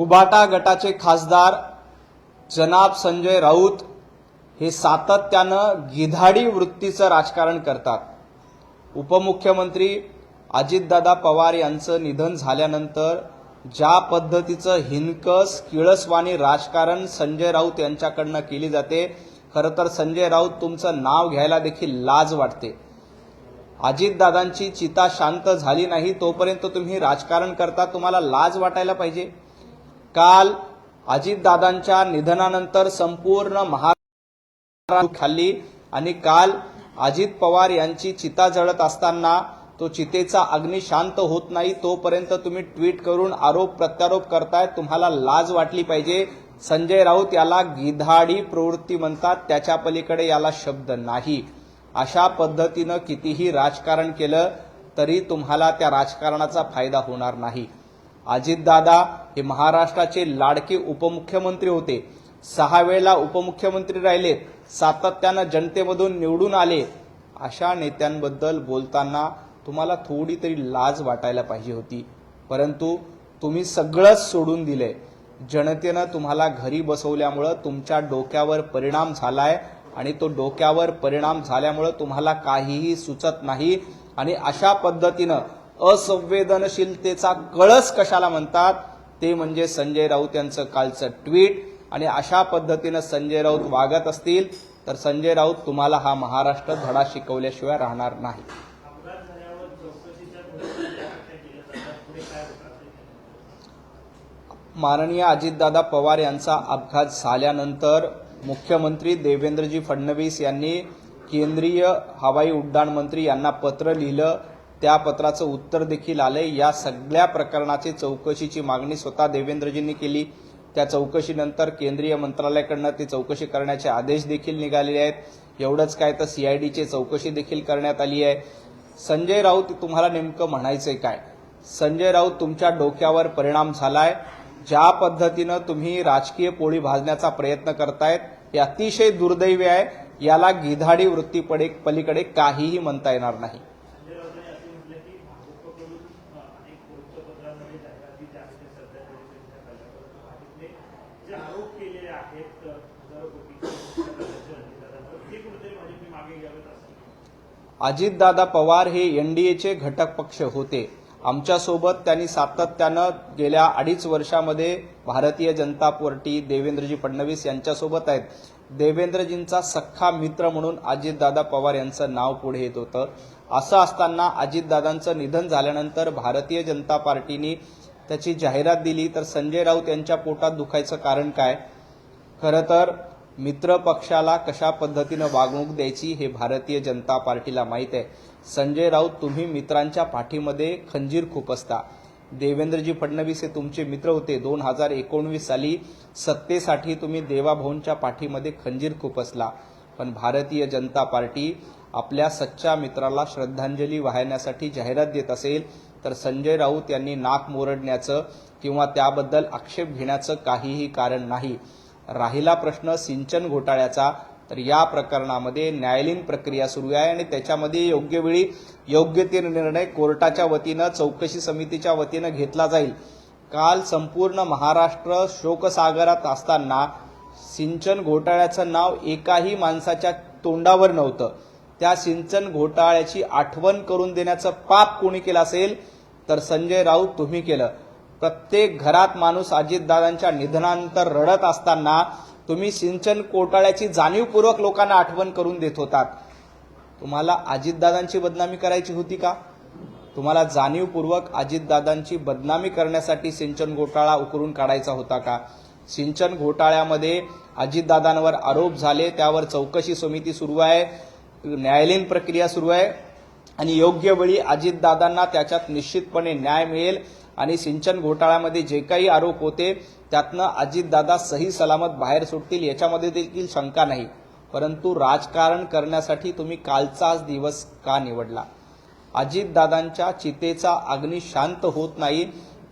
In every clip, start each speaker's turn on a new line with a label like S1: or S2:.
S1: उबाटा गटाचे खासदार जनाब संजय राऊत हे सातत्यानं गिधाडी वृत्तीचं राजकारण करतात. उपमुख्यमंत्री अजितदादा पवार यांचं निधन झाल्यानंतर ज्या पद्धतीचं हिनकस किळसवाणी राजकारण संजय राऊत यांच्याकडनं केली जाते खरं तर संजय राऊत तुमचं नाव घ्यायला देखील लाज वाटते. अजितदादांची चिता शांत झाली नाही तोपर्यंत तुम्ही राजकारण करता तुम्हाला लाज वाटायला पाहिजे. काल अजितदादांच्या निधनानंतर संपूर्ण महाराष्ट्र खाल्ली आणि काल अजित पवार यांची चिता जळत असताना तो चितेचा अग्नी शांत होत नाही तोपर्यंत तुम्ही ट्विट करून आरोप प्रत्यारोप करताय तुम्हाला लाज वाटली पाहिजे. संजय राऊत याला गिधाडी प्रवृत्ती म्हणतात त्याच्या पलीकडे याला शब्द नाही. अशा पद्धतीनं कितीही राजकारण केलं तरी तुम्हाला त्या राजकारणाचा फायदा होणार नाही. अजितदादा हे महाराष्ट्राचे लाडके उपमुख्यमंत्री होते. सहा वेळेला उपमुख्यमंत्री राहिलेत सातत्यानं जनतेमधून निवडून आले. अशा नेत्यांबद्दल बोलताना तुम्हाला थोडी तरी लाज वाटायला पाहिजे होती. परंतु तुम्ही सगळंच सोडून दिले. जनतेनं तुम्हाला घरी बसवल्यामुळं तुमच्या डोक्यावर परिणाम झालाय आणि तो डोक्यावर परिणाम झाल्यामुळं तुम्हाला काहीही सुचत नाही. आणि अशा पद्धतीनं असंवेदनशीलतेचा कळस कशाला म्हणतात? ते म्हणजे संजय राऊत यांचं कालचं ट्विट. आणि अशा पद्धतीनं संजय राऊत वागत असतील तर संजय राऊत तुम्हाला हा महाराष्ट्र धडा शिकवल्याशिवाय राहणार नाही. माननीय अजितदादा पवार यांचा अपघात झाल्यानंतर मुख्यमंत्री देवेंद्रजी फडणवीस यांनी केंद्रीय हवाई उड्डाण मंत्री यांना पत्र लिहिलं. त्या पत्राचं उत्तर देखील आलंय. या सगळ्या प्रकरणाची चौकशीची मागणी स्वतः देवेंद्रजींनी केली. त्या चौकशीनंतर केंद्रीय मंत्रालयाकडनं ती चौकशी करण्याचे आदेश देखील निघालेले आहेत. एवढंच काय तर सीआयडीची चौकशी देखील करण्यात आली आहे. संजय राऊत तुम्हाला नेमकं म्हणायचंय काय? संजय राऊत तुमच्या डोक्यावर परिणाम झालाय. ज्या पद्धतीनं तुम्ही राजकीय पोळी भाजण्याचा प्रयत्न करतायत हे अतिशय दुर्दैवी आहे. याला गिधाडी वृत्तीपडे पलीकडे काहीही म्हणता येणार नाही
S2: संजय राऊतांनी असे म्हटलं की भाजपकडून अ, अनेक वृत्तपत्रांमध्ये जाहिराती ज्या आहेत त्या सध्या तरी त्यांच्या झाल्या. भाजपने जे आरोप केलेले आहेत अ, हजारो कोटीचे अजितदादांवर, ते कुठेतरी भाजपने मागे घ्यावेत असं
S1: अजितदादा पवार हे एनडीएचे घटक पक्ष होते. आमच्यासोबत त्यांनी सातत्यानं गेल्या अडीच वर्षामध्ये भारतीय जनता पार्टी देवेंद्रजी फडणवीस यांच्यासोबत आहेत. देवेंद्रजींचा सख्खा मित्र म्हणून अजितदादा पवार यांचं नाव पुढे येत होतं. असं असताना अजितदादांचं निधन झाल्यानंतर भारतीय जनता पार्टीने त्याची जाहिरात दिली. तर संजय राऊत यांच्या पोटात दुखायचं कारण काय? खरं तर मित्र पक्षाला कशा पद्धतीनं वागणूक द्यायची हे भारतीय जनता पार्टीला माहीत आहे. संजय राऊत तुम्ही मित्रांच्या पाठीमध्ये खंजीर खुपसता देवेंद्रजी फडणवीस हे तुमचे मित्र होते. दोन हजार एकोणवीस साली सत्तेसाठी तुम्ही देवाभाऊंच्या पाठीमध्ये खंजीर खुपसला पण भारतीय जनता पार्टी आपल्या सच्च्या मित्राला श्रद्धांजली वाहण्यासाठी जाहिरात देत असेल तर संजय राऊत यांनी नाक मोरडण्याचं किंवा त्याबद्दल आक्षेप घेण्याचं काहीही कारण नाही. राहिला प्रश्न सिंचन घोटाळ्याचा तर या प्रकरणामध्ये न्यायालयीन प्रक्रिया सुरू आहे आणि त्याच्यामध्ये योग्य वेळी योग्य ते निर्णय कोर्टाच्या वतीनं चौकशी समितीच्या वतीनं घेतला जाईल. काल संपूर्ण महाराष्ट्र शोकसागरात असताना सिंचन घोटाळ्याचं नाव एकाही माणसाच्या तोंडावर नव्हतं. त्या सिंचन घोटाळ्याची आठवण करून देण्याचं पाप कोणी केलं असेल तर संजय राऊत तुम्ही केलं. प्रत्येक घरात माणूस अजितदादांच्या निधनानंतर रडत असताना तुम्ही सिंचन घोटाळ्याची जाणीवपूर्वक लोकांना आठवण करून देत होतात. तुम्हाला अजितदादांची बदनामी करायची होती का? तुम्हाला जाणीवपूर्वक अजितदादांची बदनामी करण्यासाठी सिंचन घोटाळा उकरून काढायचा होता का? सिंचन घोटाळ्यामध्ये अजितदादांवर आरोप झाले त्यावर चौकशी समिती सुरू आहे न्यायालयीन प्रक्रिया सुरू आहे आणि योग्य वेळी अजितदादांना त्याच्यात निश्चितपणे न्याय मिळेल. आणि सिंचन घोटाळ्यामध्ये जे काही आरोप होते त्यातनं अजितदादा सही सलामत बाहेर सुटतील याच्यामध्ये देखील शंका नाही. परंतु राजकारण करण्यासाठी तुम्ही कालचाच दिवस का निवडला? अजितदादांच्या चितेचा अग्नी शांत होत नाही.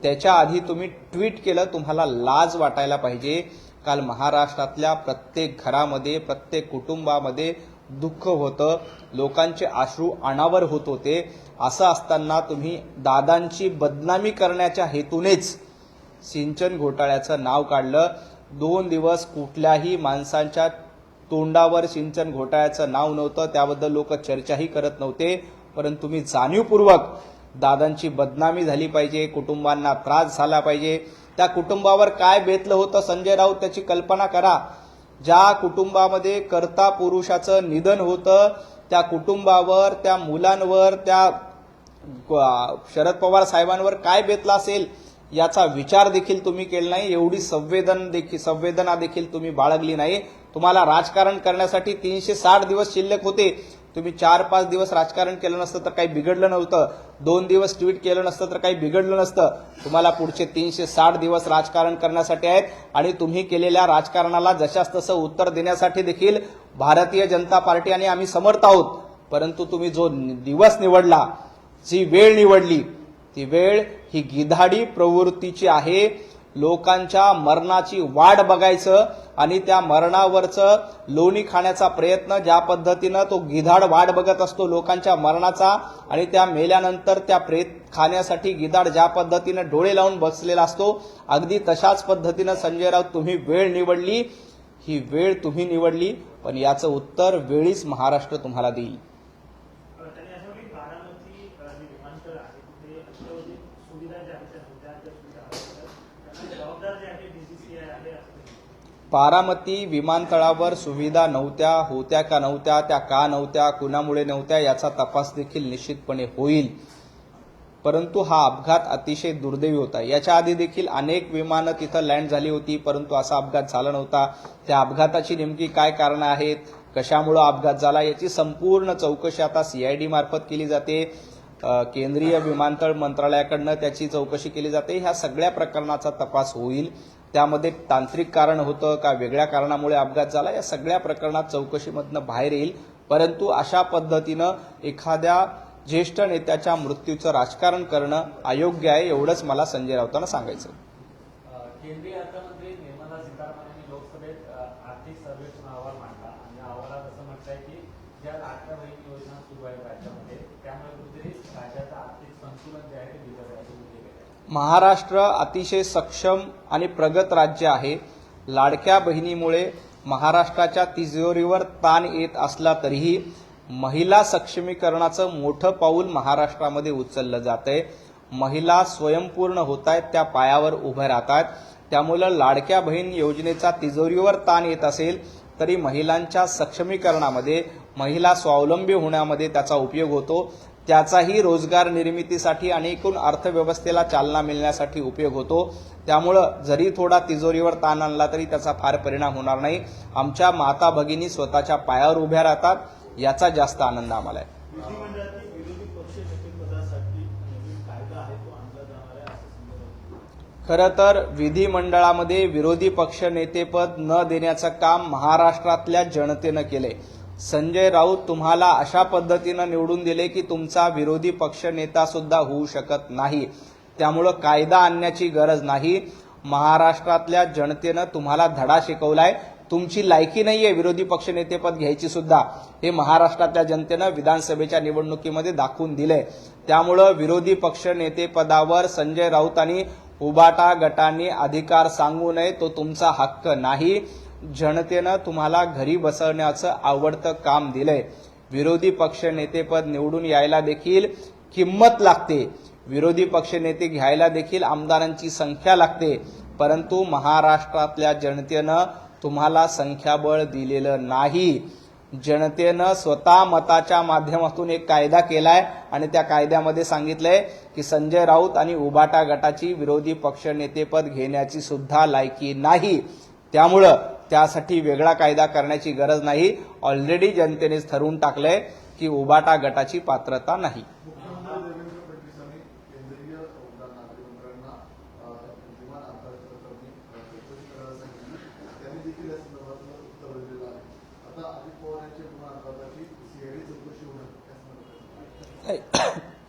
S1: त्याच्या आधी तुम्ही ट्विट केलं तुम्हाला लाज वाटायला पाहिजे. काल महाराष्ट्रातल्या प्रत्येक घरामध्ये प्रत्येक कुटुंबामध्ये दुःख होतं लोकांचे आश्रू अनावर होत होते. असं असताना तुम्ही दादांची बदनामी करण्याच्या हेतूनेच सिंचन घोटाळ्याचं नाव काढलं. दोन दिवस कुठल्याही माणसांच्या तोंडावर सिंचन घोटाळ्याचं नाव नव्हतं त्याबद्दल लोक चर्चाही करत नव्हते. परंतु तुम्ही जाणीवपूर्वक दादांची बदनामी झाली पाहिजे कुटुंबांना त्रास झाला पाहिजे. त्या कुटुंबावर काय बेतलं होतं संजय राऊत त्याची कल्पना करा. ज्या कुटुंबामध्ये कर्ता पुरुषाचं निधन होतं त्या कुटुंबावर त्या मुलांवर त्या शरद पवार साहेबांवर काय बेतला असेल याचा विचार देखील तुम्ही केला नाही. एवढी संवेदन देखील संवेदना देखील तुम्ही बाळगली नाही. तुम्हाला राजकारण करण्यासाठी तीनशे साठ दिवस शिल्लक होते. तुम्ही चार पाच दिवस राजकारण केलं नसतं तर काही बिघडलं नव्हतं. दोन दिवस ट्विट केलं नसतं तर काही बिघडलं नसतं. तुम्हाला पुढचे तीनशे साठ दिवस राजकारण करण्यासाठी आहेत आणि तुम्ही केलेल्या राजकारणाला जशास तसं उत्तर देण्यासाठी देखील भारतीय जनता पार्टी आणि आम्ही समर्थ आहोत. परंतु तुम्ही जो दिवस निवडला जी वेळ निवडली ती वेळ ही गिधाडी प्रवृत्तीची आहे. लोकांच्या मरणाची वाट बघायचं आणि त्या मरणावरचं लोणी खाण्याचा प्रयत्न ज्या पद्धतीनं तो गिधाड वाट बघत असतो लोकांच्या मरणाचा आणि त्या मेल्यानंतर त्या प्रेत खाण्यासाठी गिधाड ज्या पद्धतीनं डोळे लावून बसलेला असतो अगदी तशाच पद्धतीनं संजय राऊत तुम्ही वेळ निवडली ही वेळ तुम्ही निवडली पण याचं उत्तर वेळीच महाराष्ट्र तुम्हाला देईल
S2: त्यांनी असं म्हटलं की बारामती अ, जे विमानतळ आहे तिथे अत्यावश्यक सुविधा ज्या आहेत त्या नव्हत्या त्या सुविधा हव्या होत्या. त्याला जबाबदार जे आहे डीसीसीआय आहे असं ते म्हणतात.
S1: बारामती विमानतळावर सुविधा नव्हत्या होत्या का नव्हत्या त्या का नव्हत्या कुणामुळे नव्हत्या याचा तपास देखील निश्चितपणे होईल. परंतु हा अपघात अतिशय दुर्दैवी होता. याच्या आधी देखील अनेक विमानं तिथं लँड झाली होती परंतु असा अपघात झाला नव्हता. त्या अपघाताची नेमकी काय कारणं आहेत कशामुळं अपघात झाला याची संपूर्ण चौकशी आता सीआयडी मार्फत केली जाते. केंद्रीय विमानतळ मंत्रालयाकडनं त्याची चौकशी केली जाते. ह्या सगळ्या प्रकरणाचा तपास होईल. त्यामध्ये तांत्रिक कारण होतं का वेगळ्या कारणामुळे अपघात झाला या सगळ्या प्रकरणात चौकशीमधनं बाहेर येईल. परंतु अशा पद्धतीनं एखाद्या ज्येष्ठ नेत्याच्या मृत्यूचं राजकारण करणं अयोग्य आहे एवढंच मला संजय राऊतांना सांगायचं
S3: केंद्रीय अर्थमंत्री निर्मला सीतारामन यांनी लोकसभेत आर्थिक सर्वेक्षण अहवाल मांडला. आणि अहवालात असं म्हटलंय की ज्या लाडक्या बहीण योजना सुरू राज्यामध्ये त्यामुळे कुठेतरी राज्याचं आर्थिक संतुलन जे आहे ते बिघडलं
S1: महाराष्ट्र अतिशय सक्षम आणि प्रगत राज्य आहे. लाडक्या बहिणीमुळे महाराष्ट्राच्या तिजोरीवर ताण येत असला तरीही महिला सक्षमीकरणाचं मोठं पाऊल महाराष्ट्रामध्ये उचललं जात आहे महिला स्वयंपूर्ण होत आहेत त्या पायावर उभ्या राहत आहेत त्यामुळं लाडक्या बहीण योजनेचा तिजोरीवर ताण येत असेल तरी महिलांच्या सक्षमीकरणामध्ये महिला स्वावलंबी होण्यामध्ये त्याचा उपयोग होतो. त्याचाही रोजगार निर्मितीसाठी आणि एकूण अर्थव्यवस्थेला चालना मिळण्यासाठी उपयोग होतो. त्यामुळं जरी थोडा तिजोरीवर ताण आणला तरी त्याचा फार परिणाम होणार नाही. आमच्या माता भगिनी स्वतःच्या पायावर उभ्या राहतात याचा जास्त आनंद आम्हाला आहे. खरं तर विधिमंडळामध्ये विरोधी पक्ष नेतेपद न देण्याचं काम महाराष्ट्रातल्या जनतेनं केलंय. संजय राऊत तुम्हाला अशा पद्धतीनं निवडून दिले की तुमचा विरोधी पक्ष नेता सुद्धा होऊ शकत नाही. त्यामुळं कायदा आणण्याची गरज नाही. महाराष्ट्रातल्या जनतेनं तुम्हाला धडा शिकवलाय. तुमची लायकी नाही आहे विरोधी पक्ष नेतेपद घ्यायची सुद्धा. हे महाराष्ट्रातल्या जनतेनं विधानसभेच्या निवडणुकीमध्ये दाखवून दिलंय. त्यामुळं विरोधी पक्ष नेतेपदावर संजय राऊत आणि उबाटा गटांनी अधिकार सांगू नये तो तुमचा हक्क नाही. जनतेनं तुम्हाला घरी बसवण्याचं आवडतं काम दिलंय. विरोधी पक्ष नेतेपद निवडून यायला देखील किंमत लागते. विरोधी पक्ष नेते घ्यायला देखील आमदारांची संख्या लागते. परंतु महाराष्ट्रातल्या जनतेनं तुम्हाला संख्याबळ दिलेलं नाही. जनतेनं स्वतः मताच्या माध्यमातून एक कायदा केलाय आणि त्या कायद्यामध्ये सांगितलंय की संजय राऊत आणि उबाटा गटाची विरोधी पक्ष नेतेपद घेण्याची सुद्धा लायकी नाही. त्यामुळं त्यासाठी वेगळा कायदा करण्याची गरज नाही. ऑलरेडी जनतेनेच ठरवून टाकलंय की उबाटा गटाची पात्रता नाही.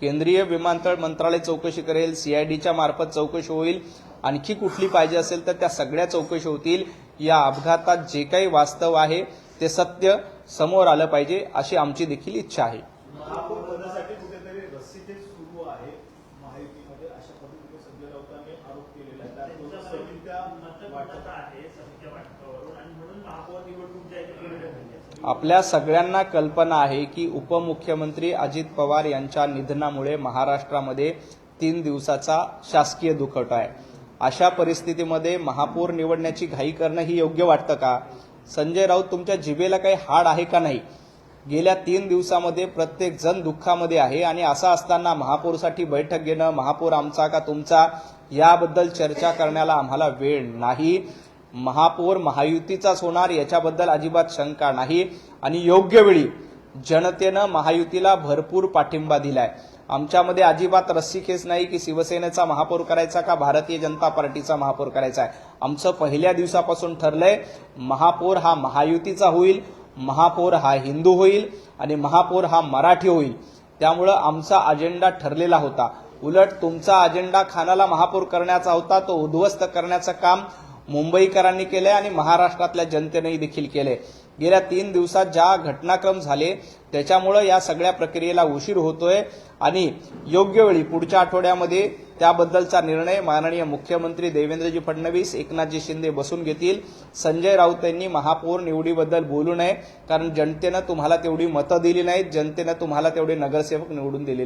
S4: केंद्रीय
S1: विमानतळ मंत्रालय चौकशी करेल. सीआयडीच्या मार्फत चौकशी होईल. आणखी कुठली पाहिजे असेल तर त्या सगळ्या चौकशी होतील. या अपघातात जे काही वास्तव आहे ते सत्य समोर आलं पाहिजे अशी आमची देखील इच्छा आहे. आपल्या सगळ्यांना कल्पना आहे की उपमुख्यमंत्री अजित पवार यांच्या निधनामुळे महाराष्ट्रामध्ये तीन दिवसाचा शासकीय दुखवटा आहे. अशा परिस्थितीमध्ये महापौर निवडण्याची घाई करणं ही योग्य वाटतं का? संजय राऊत तुमच्या जिभेला काही हाड आहे का नाही? गेल्या तीन दिवसामध्ये प्रत्येक जण दुःखामध्ये आहे आणि असं असताना महापौरसाठी बैठक घेणं महापौर आमचा का तुमचा? याबद्दल चर्चा करण्याला आम्हाला वेळ नाही. महापौर महायुतीचाच होणार याच्याबद्दल अजिबात शंका नाही. आणि योग्य वेळी जनतेनं महायुतीला भरपूर पाठिंबा दिलाय. आमच्यामध्ये अजिबात रस्सीखेच नाही की शिवसेनेचा महापौर करायचा का भारतीय जनता पार्टीचा महापौर करायचा आहे. आमचं पहिल्या दिवसापासून ठरलंय महापौर हा महायुतीचा होईल महापौर हा हिंदू होईल आणि महापौर हा मराठी होईल. त्यामुळं आमचा अजेंडा ठरलेला होता. उलट तुमचा अजेंडा खानाला महापौर करण्याचा होता तो उद्ध्वस्त करण्याचं काम मुंबईकरांनी केलंय आणि महाराष्ट्रातल्या जनतेनेही देखील केलंय. गेल्या तीन दिवसात ज्या घटनाक्रम झाले त्याच्यामुळं या सगळ्या प्रक्रियेला उशीर होतोय आणि योग्य वेळी पुढच्या आठवड्यामध्ये त्याबद्दलचा निर्णय माननीय मुख्यमंत्री देवेंद्रजी फडणवीस एकनाथजी शिंदे बसून घेतील. संजय राऊत यांनी महापौर निवडीबद्दल बोलू नये कारण जनतेनं तुम्हाला तेवढी मतं दिली नाहीत जनतेनं तुम्हाला तेवढे नगरसेवक निवडून दिलेले